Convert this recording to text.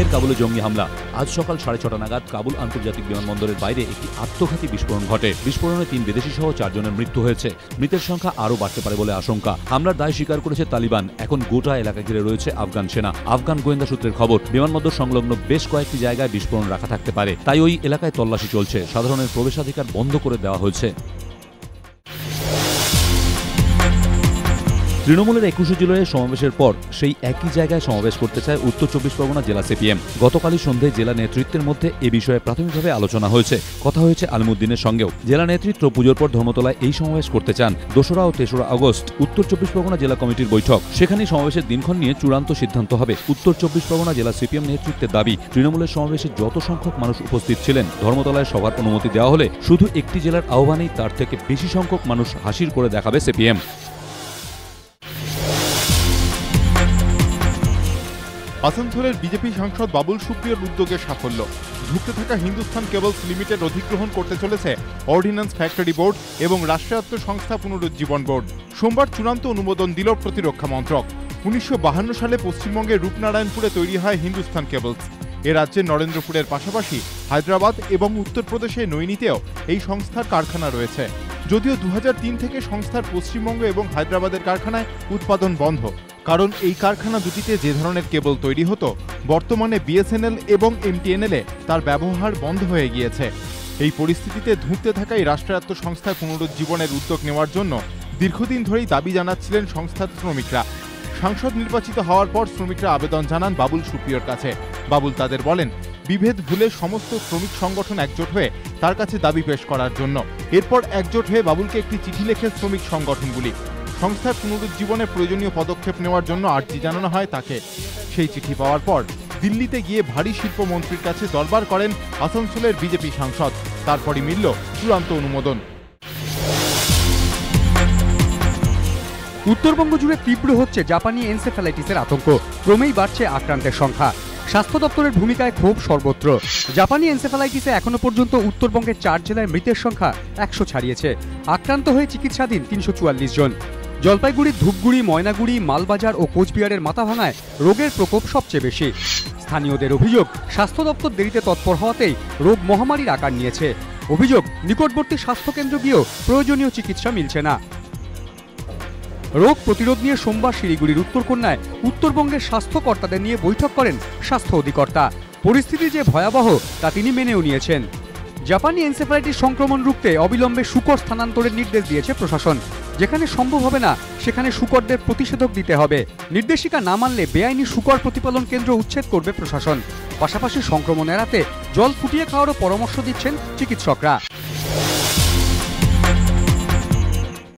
ফের কাবুলে জঙ্গি হামলা। আজ সকাল সাড়ে ছটা নাগাদ কাবুল আন্তর্জাতিক বিমানবন্দরের বাইরে একটি আত্মঘাতী বিস্ফোরণ ঘটে। বিস্ফোরণে তিন বিদেশি সহ চারজনের মৃত্যু হয়েছে। মৃতের সংখ্যা আরও বাড়তে পারে বলে আশঙ্কা। হামলার দায় স্বীকার করেছে তালিবান। এখন গোটা এলাকা ঘিরে রয়েছে আফগান সেনা। আফগান গোয়েন্দা সূত্রের খবর, বিমানবন্দর সংলগ্ন বেশ কয়েকটি জায়গায় বিস্ফোরণ রাখা থাকতে পারে। তাই ওই এলাকায় তল্লাশি চলছে। সাধারণের প্রবেশাধিকার বন্ধ করে দেওয়া হয়েছে। তৃণমূলের একুশে জুলাইয়ের সমাবেশের পর সেই একই জায়গায় সমাবেশ করতে চায় উত্তর চব্বিশ পরগনা জেলা সিপিএম। গতকালই সন্ধ্যায় জেলা নেতৃত্বের মধ্যে এ বিষয়ে প্রাথমিকভাবে আলোচনা হয়েছে। কথা হয়েছে আলমুদ্দিনের সঙ্গেও। জেলা নেতৃত্ব পুজোর পর ধর্মতলায় এই সমাবেশ করতে চান। দোসরা ও তেসরা আগস্ট উত্তর চব্বিশ পরগনা জেলা কমিটির বৈঠক। সেখানেই সমাবেশের দিনক্ষণ নিয়ে চূড়ান্ত সিদ্ধান্ত হবে উত্তর চব্বিশ পরগনা জেলা সিপিএম নেতৃত্বের দাবি। তৃণমূলের সমাবেশে যত সংখ্যক মানুষ উপস্থিত ছিলেন, ধর্মতলায় সভার অনুমতি দেওয়া হলে শুধু একটি জেলার আহ্বানেই তার থেকে বেশি সংখ্যক মানুষ হাসির করে দেখাবে সিপিএম। আসানসোলের বিজেপি সাংসদ বাবুল সুপ্রিয়র উদ্যোগে সাফল্য। ঢুকতে থাকা হিন্দুস্তান কেবলস লিমিটেড অধিগ্রহণ করতে চলেছে অর্ডিন্যান্স ফ্যাক্টরি বোর্ড এবং রাষ্ট্রায়ত্ত সংস্থা পুনরুজ্জীবন বোর্ড। সোমবার চূড়ান্ত অনুমোদন দিল প্রতিরক্ষা মন্ত্রক। উনিশশো সালে পশ্চিমবঙ্গের রূপনারায়ণপুরে তৈরি হয় হিন্দুস্তান কেবলস। এ রাজ্যের নরেন্দ্রপুরের পাশাপাশি হায়দ্রাবাদ এবং উত্তরপ্রদেশে নৈনিতেও এই সংস্থার কারখানা রয়েছে। যদিও দু হাজার তিন থেকে সংস্থার পশ্চিমবঙ্গ এবং হায়দ্রাবাদের কারখানায় উৎপাদন বন্ধ। কারণ এই কারখানা দুটিতে যে ধরনের কেবল তৈরি হতো, বর্তমানে বিএসএনএল এবং এমটিএনএলে তার ব্যবহার বন্ধ হয়ে গিয়েছে। এই পরিস্থিতিতে ধুঁকতে থাকা এই রাষ্ট্রায়ত্ত সংস্থার পুনরুজ্জীবনের উদ্যোগ নেওয়ার জন্য দীর্ঘদিন ধরেই দাবি জানাচ্ছিলেন সংস্থার শ্রমিকরা। সাংসদ নির্বাচিত হওয়ার পর শ্রমিকরা আবেদন জানান বাবুল সুপ্রিয়র কাছে। বাবুল তাদের বলেন, বিভেদ ভুলে সমস্ত শ্রমিক সংগঠন একজোট হয়ে তার কাছে দাবি পেশ করার জন্য। এরপর একজোট হয়ে বাবুলকে একটি চিঠি লেখে শ্রমিক সংগঠনগুলি। সংস্থার পুনরুজ্জীবনে প্রয়োজনীয় পদক্ষেপ নেওয়ার জন্য আর্জি জানানো হয় তাকে। সেই চিঠি পাওয়ার পর দিল্লিতে গিয়ে ভারী শিল্পমন্ত্রীর কাছে দরবার করেন আসানসোলের বিজেপি সাংসদ। তারপরই মিলল চূড়ান্ত অনুমোদন। উত্তরবঙ্গ জুড়ে তীব্র হচ্ছে জাপানি এনসেফ্যালাইটিসের আতঙ্ক। ক্রমেই বাড়ছে আক্রান্তের সংখ্যা। স্বাস্থ্য দপ্তরের ভূমিকায় ক্ষোভ সর্বত্র। জাপানি এনসেফ্যালাইটিসে এখনও পর্যন্ত উত্তরবঙ্গের চার জেলায় মৃতের সংখ্যা একশো ছাড়িয়েছে। আক্রান্ত হয়ে চিকিৎসাধীন তিনশো চুয়াল্লিশ জন। জলপাইগুড়ি ধূপগুড়ি, ময়নাগুড়ি, মালবাজার ও কোচবিহারের মাথাভাঙায় রোগের প্রকোপ সবচেয়ে বেশি। স্থানীয়দের অভিযোগ, স্বাস্থ্য দপ্তর দেরিতে তৎপর হওয়াতেই রোগ মহামারীর আকার নিয়েছে। অভিযোগ, নিকটবর্তী স্বাস্থ্যকেন্দ্র গিয়েও প্রয়োজনীয় চিকিৎসা মিলছে না। রোগ প্রতিরোধ নিয়ে সোমবার শিলিগুড়ির উত্তরকন্যায় উত্তরবঙ্গের স্বাস্থ্যকর্তাদের নিয়ে বৈঠক করেন স্বাস্থ্য অধিকর্তা। পরিস্থিতি যে ভয়াবহ, তা তিনি মেনেও নিয়েছেন। জাপানি এনসেফালাইটিস সংক্রমণ রুখতে অবিলম্বে শুকর স্থানান্তরের নির্দেশ দিয়েছে প্রশাসন। যেখানে সম্ভব হবে না, সেখানে শুকরদের প্রতিষেধক দিতে হবে। নির্দেশিকা না মানলে বেআইনি শুকর প্রতিপালন কেন্দ্র উচ্ছেদ করবে প্রশাসন। পাশাপাশি সংক্রমণ এড়াতে জল ফুটিয়ে খাওয়ারও পরামর্শ দিচ্ছেন চিকিৎসকরা।